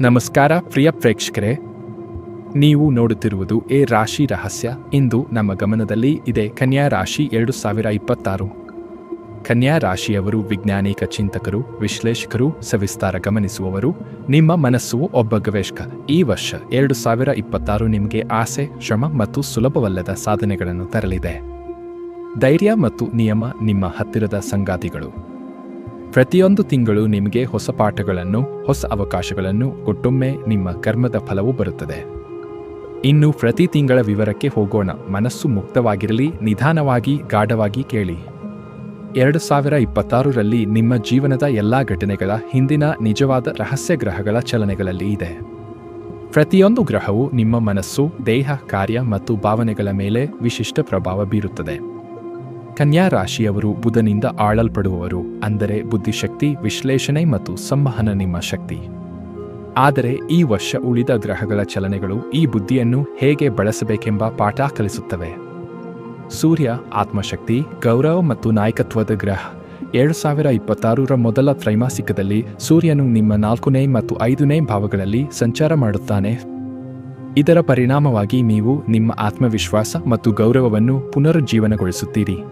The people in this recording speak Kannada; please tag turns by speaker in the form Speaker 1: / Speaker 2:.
Speaker 1: ನಮಸ್ಕಾರ ಪ್ರಿಯ ಪ್ರೇಕ್ಷಕರೇ. ನೀವು ನೋಡುತ್ತಿರುವುದು ಎ ರಾಶಿ ರಹಸ್ಯ. ಇಂದು ನಮ್ಮ ಗಮನದಲ್ಲಿ ಇದೆ ಕನ್ಯಾ ರಾಶಿ ಎರಡು ಸಾವಿರ ಇಪ್ಪತ್ತಾರು. ಕನ್ಯಾ ರಾಶಿಯವರು ವಿಜ್ಞಾನಿಕ ಚಿಂತಕರು, ವಿಶ್ಲೇಷಕರು, ಸವಿಸ್ತಾರ ಗಮನಿಸುವವರು, ನಿಮ್ಮ ಮನಸ್ಸು ಒಬ್ಬ ಗವೇಷಕ. ಈ ವರ್ಷ ಎರಡು ಸಾವಿರ ಇಪ್ಪತ್ತಾರು ನಿಮಗೆ ಆಸೆ, ಶ್ರಮ ಮತ್ತು ಸುಲಭವಲ್ಲದ ಸಾಧನೆಗಳನ್ನು ತರಲಿದೆ. ಧೈರ್ಯ ಮತ್ತು ನಿಯಮ ನಿಮ್ಮ ಹತ್ತಿರದ ಸಂಗಾತಿಗಳು. ಪ್ರತಿಯೊಂದು ತಿಂಗಳು ನಿಮಗೆ ಹೊಸ ಪಾಠಗಳನ್ನು, ಹೊಸ ಅವಕಾಶಗಳನ್ನು ಕೊಟ್ಟೊಮ್ಮೆ ನಿಮ್ಮ ಕರ್ಮದ ಫಲವು ಬರುತ್ತದೆ. ಇನ್ನು ಪ್ರತಿ ತಿಂಗಳ ವಿವರಕ್ಕೆ ಹೋಗೋಣ. ಮನಸ್ಸು ಮುಕ್ತವಾಗಿರಲಿ, ನಿಧಾನವಾಗಿ, ಗಾಢವಾಗಿ ಕೇಳಿ. ಎರಡು ಸಾವಿರ ಇಪ್ಪತ್ತಾರರಲ್ಲಿ ನಿಮ್ಮ ಜೀವನದ ಎಲ್ಲ ಘಟನೆಗಳ ಹಿಂದಿನ ನಿಜವಾದ ರಹಸ್ಯ ಗ್ರಹಗಳ ಚಲನೆಗಳಲ್ಲಿ ಇದೆ. ಪ್ರತಿಯೊಂದು ಗ್ರಹವು ನಿಮ್ಮ ಮನಸ್ಸು, ದೇಹ, ಕಾರ್ಯ ಮತ್ತು ಭಾವನೆಗಳ ಮೇಲೆ ವಿಶಿಷ್ಟ ಪ್ರಭಾವ ಬೀರುತ್ತದೆ. ಕನ್ಯಾ ರಾಶಿಯವರು ಬುಧನಿಂದ ಆಳಲ್ಪಡುವವರು, ಅಂದರೆ ಬುದ್ಧಿಶಕ್ತಿ, ವಿಶ್ಲೇಷಣೆ ಮತ್ತು ಸಂವಹನ ನಿಮ್ಮ ಶಕ್ತಿ. ಆದರೆ ಈ ವರ್ಷ ಉಳಿದ ಗ್ರಹಗಳ ಚಲನೆಗಳು ಈ ಬುದ್ಧಿಯನ್ನು ಹೇಗೆ ಬಳಸಬೇಕೆಂಬ ಪಾಠ ಕಲಿಸುತ್ತವೆ. ಸೂರ್ಯ, ಆತ್ಮಶಕ್ತಿ, ಗೌರವ ಮತ್ತು ನಾಯಕತ್ವದ ಗ್ರಹ. ಎರಡು ಸಾವಿರ ಇಪ್ಪತ್ತಾರರ ಮೊದಲ ತ್ರೈಮಾಸಿಕದಲ್ಲಿ ಸೂರ್ಯನು ನಿಮ್ಮ ನಾಲ್ಕನೇ ಮತ್ತು ಐದನೇ ಭಾವಗಳಲ್ಲಿ ಸಂಚಾರ ಮಾಡುತ್ತಾನೆ. ಇದರ ಪರಿಣಾಮವಾಗಿ ನೀವು ನಿಮ್ಮ ಆತ್ಮವಿಶ್ವಾಸ ಮತ್ತು ಗೌರವವನ್ನು ಪುನರುಜ್ಜೀವನಗೊಳಿಸುತ್ತೀರಿ.